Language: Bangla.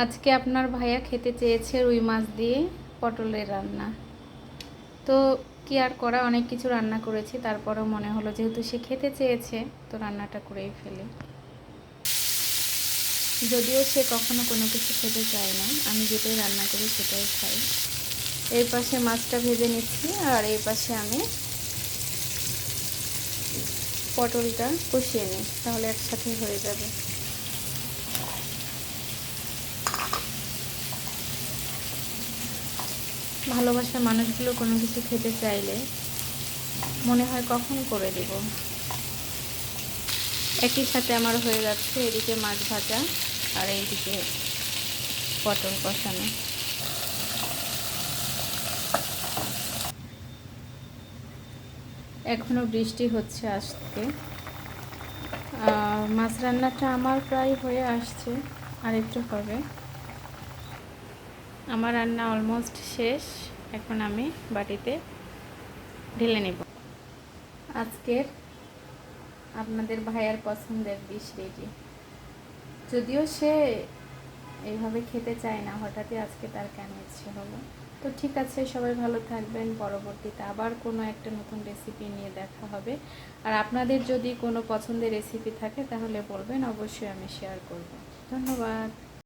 আজকে আপনার ভাইয়া খেতে চেয়েছে রুই মাছ দিয়ে পটলের রান্না। তো কি আর করা? অনেক কিছু রান্না করেছি, তারপরেও মনে হলো যেহেতু সে খেতে চেয়েছে, তো রান্নাটা করেই ফেলি। যদিও সে কখনো কোনো কিছু খেতে চায় না, আমি যেটাই রান্না করি সেটাই খাই। এই পাশে মাছটা ভেজে নিচ্ছি, আর এই পাশে আমি পটলটা কষিয়ে নিই, তাহলে একসাথে হয়ে যাবে। ভালোবাসার মানুষগুলো কোনো কিছু খেতে চাইলে মনে হয় কখন করে দেব। একই সাথে আমার হয়ে যাচ্ছে এদিকে মাছ ভাজা আর এইদিকে পটল কষানো। এখনও বৃষ্টি হচ্ছে আজকে। মাছ রান্নাটা আমার প্রায় হয়ে আসছে। আর একটু হবে। আমার রান্না অলমোস্ট শেষ। এখন আমি বাটিতে ঢেলে নেব। আজকের আপনাদের ভাইয়ার পছন্দের ডিশ রেডি যদিও সে এইভাবে খেতে চায় না, হঠাৎই আজকে তার কেন ইচ্ছে হলো। তো ঠিক আছে, সবাই ভালো থাকবেন। পরবর্তীতে আবার কোনো একটা নতুন রেসিপি নিয়ে দেখা হবে। আর আপনাদের যদি কোনো পছন্দের রেসিপি থাকে, তাহলে বলবেন, অবশ্যই আমি শেয়ার করব। ধন্যবাদ।